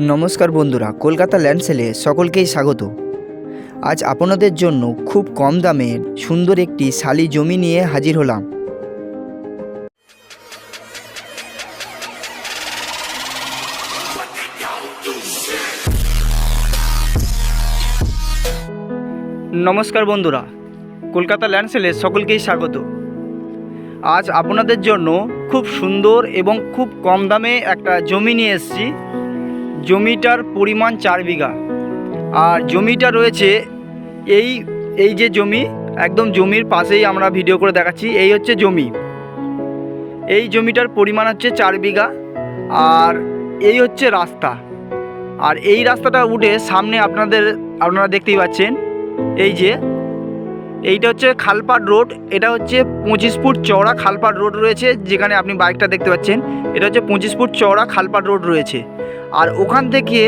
নমস্কার বন্ধুরা, কলকাতা ল্যান্ডসেলে সকলকেই স্বাগত। আজ আপনাদের জন্য খুব কম দামে সুন্দর একটি শালি জমি নিয়ে হাজির হলাম। নমস্কার বন্ধুরা, কলকাতা ল্যান্ডসেলে সকলকেই স্বাগত। আজ আপনাদের জন্য খুব সুন্দর এবং খুব কম দামে একটা জমি নিয়ে এসেছি। জমিটার পরিমাণ চার বিঘা। আর জমিটা রয়েছে এই এই যে জমি, একদম জমির পাশেই আমরা ভিডিও করে দেখাচ্ছি, এই হচ্ছে জমি। এই জমিটার পরিমাণ হচ্ছে চার বিঘা, আর এই হচ্ছে রাস্তা। আর এই রাস্তাটা উঠে সামনে আপনাদের, আপনারা দেখতেই পাচ্ছেন, এই যে, এইটা হচ্ছে খালপাট রোড, এটা হচ্ছে পঁচিশ ফুট চওড়া খালপাট রোড রয়েছে, যেখানে আপনি বাইকটা দেখতে পাচ্ছেন, এটা হচ্ছে পঁচিশ ফুট চওড়া খালপাট রোড রয়েছে। আর ওখান থেকে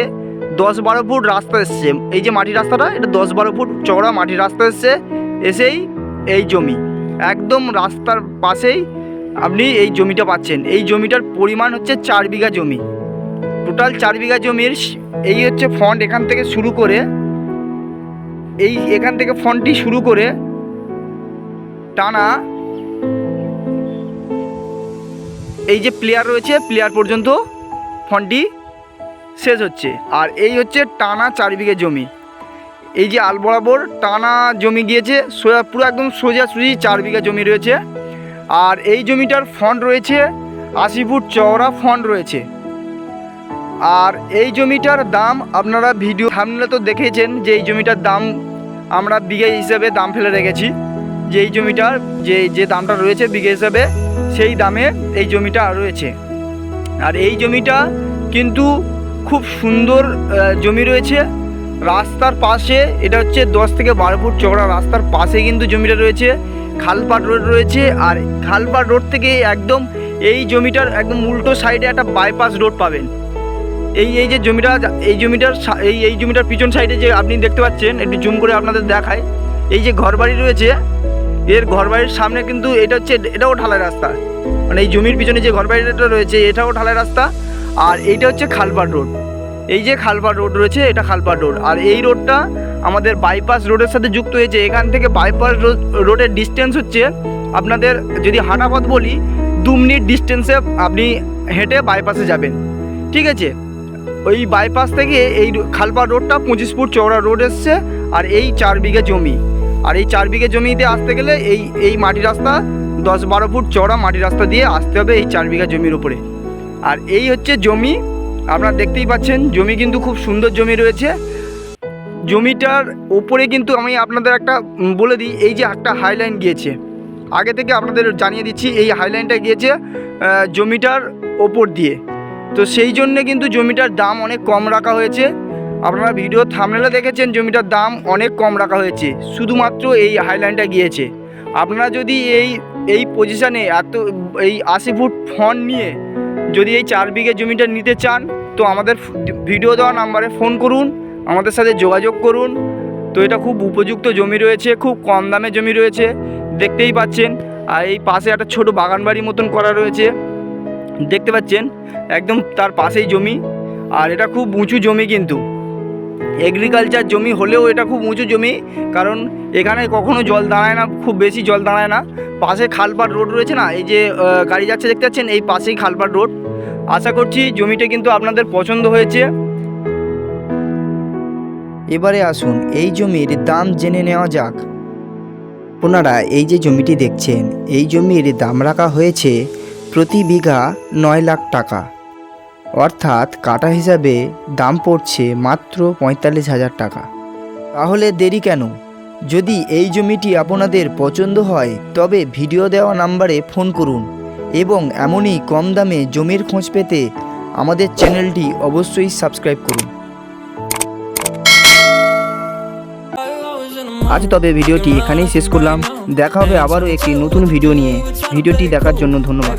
দশ বারো ফুট রাস্তা এসছে। এই যে মাটির রাস্তাটা, এটা দশ বারো ফুট চওড়া মাটির রাস্তা এসছে। এসেই এই জমি, একদম রাস্তার পাশেই আপনি এই জমিটা পাচ্ছেন। এই জমিটার পরিমাণ হচ্ছে চার বিঘা জমি। টোটাল চার বিঘা জমির এই হচ্ছে ফন্ড এখান থেকে শুরু করে, এই এখান থেকে ফন্টটি শুরু করে টানা এই যে প্লেয়ার রয়েছে প্লেয়ার পর্যন্ত ফন্টটি শেষ হচ্ছে। আর এই হচ্ছে টানা চার জমি। এই যে আল বরাবর টানা জমি গিয়েছে, সোজা পুরো একদম সোজাসুজি চার বিঘা জমি রয়েছে। আর এই জমিটার ফন্ট রয়েছে, আশি ফুট চওড়া ফন্ট রয়েছে। আর এই জমিটার দাম আপনারা ভিডিও সামনে তো দেখেছেন যে এই জমিটার দাম আমরা বিঘে হিসেবে দাম ফেলে রেখেছি। যে এই জমিটার যে যে দামটা রয়েছে বিঘে হিসেবে, সেই দামে এই জমিটা রয়েছে। আর এই জমিটা কিন্তু খুব সুন্দর জমি রয়েছে। রাস্তার পাশে, এটা হচ্ছে দশ থেকে বারো ফুট চওড়া রাস্তার পাশে কিন্তু জমিটা রয়েছে। খালপাট রোড রয়েছে আর খালপাট রোড থেকে একদম এই জমিটার একদম উল্টো সাইডে একটা বাইপাস রোড পাবেন। এই এই যে জমিটা, এই জমিটার এই এই জমিটার পিছন সাইডে যে আপনি দেখতে পাচ্ছেন, একটু জুম করে আপনাদের দেখায় এই যে ঘরবাড়ি রয়েছে, এর ঘরবাড়ির সামনে কিন্তু এটা হচ্ছে, এটাও ঢালাই রাস্তা। মানে এই জমির পিছনে যে ঘরবাড়িটা রয়েছে, এটাও ঢালাই রাস্তা। আর এইটা হচ্ছে খালপাট রোড। এই যে খালপাট রোড রয়েছে, এটা খালপাট রোড। আর এই রোডটা আমাদের বাইপাস রোডের সাথে যুক্ত হয়েছে। এখান থেকে বাইপাস রোডের ডিস্টেন্স হচ্ছে আপনাদের যদি হাঁটা পথ বলি, দু মিনিট ডিস্টেন্সে আপনি হেঁটে বাইপাসে যাবেন। ঠিক আছে? ওই বাইপাস থেকে এই খালপাট রোডটা পঁচিশ ফুট চওড়া রোড এসছে, আর এই চার বিঘে জমি। আর এই চার বিঘে জমিতে আসতে গেলে এই এই মাটি রাস্তা, দশ বারো ফুট চওড়া মাটি রাস্তা দিয়ে আসতে হবে এই চার বিঘা জমির উপরে। আর এই হচ্ছে জমি আপনারা দেখতেই পাচ্ছেন, জমি কিন্তু খুব সুন্দর জমি রয়েছে। জমিটার ওপরে কিন্তু আমি আপনাদের একটা বলে দিই, এই যে একটা হাইলাইন গিয়েছে। আগে থেকে আপনাদের জানিয়ে দিচ্ছি, এই হাইলাইনটা গিয়েছে জমিটার ওপর দিয়ে। তো সেই জন্যে কিন্তু জমিটার দাম অনেক কম রাখা হয়েছে। আপনারা ভিডিও থামনেলে দেখেছেন, জমিটার দাম অনেক কম রাখা হয়েছে। শুধুমাত্র এই হাইলাইনটা গিয়েছে। আপনারা যদি এই এই পজিশানে এত, এই আশি ফুট ফোন নিয়ে যদি এই চার বিঘে জমিটা নিতে চান, তো আমাদের ভিডিও দেওয়া নাম্বারে ফোন করুন, আমাদের সাথে যোগাযোগ করুন। তো এটা খুব উপযুক্ত জমি রয়েছে, খুব কম দামে জমি রয়েছে, দেখতেই পাচ্ছেন। আর এই পাশে একটা ছোট বাগান বাড়ি মতন করা রয়েছে। দেখতে পাচ্ছেন, একদম তার পাশেই জমি। আর এটা খুব উঁচু জমি কিন্তু। এগ্রিকালচার জমি হলেও এটা খুব উঁচু জমি, কারণ এখানে কখনো জল দাঁড়ায় না, খুব বেশি জল দাঁড়ায় না। পাশে খালপাট রোড রয়েছে না, এই যে গাড়ি যাচ্ছে দেখতে পাচ্ছেন, এই পাশেই খালপাট রোড। আশা করছি জমিটা কিন্তু আপনাদের পছন্দ হয়েছে। এবারে আসুন, এই জমির দাম জেনে নেওয়া যাক। আপনারা এই যে জমিটি দেখছেন, এই জমির দাম রাখা হয়েছে প্রতি বিঘা নয় লাখ টাকা। অর্থাৎ কাটা হিসাবে দাম পড়ছে মাত্র পঁয়তাল্লিশ হাজার টাকা। তাহলে দেরি কেন? যদি এই জমিটি আপনাদের পছন্দ হয়, তবে ভিডিও দেওয়া নাম্বারে ফোন করুন এবং এমনই কম দামে জমির খোঁজ পেতে আমাদের চ্যানেলটি অবশ্যই সাবস্ক্রাইব করুন। আজ তবে ভিডিওটি এখানেই শেষ করলাম। দেখা হবে আবারও একটি নতুন ভিডিও নিয়ে। ভিডিওটি দেখার জন্য ধন্যবাদ।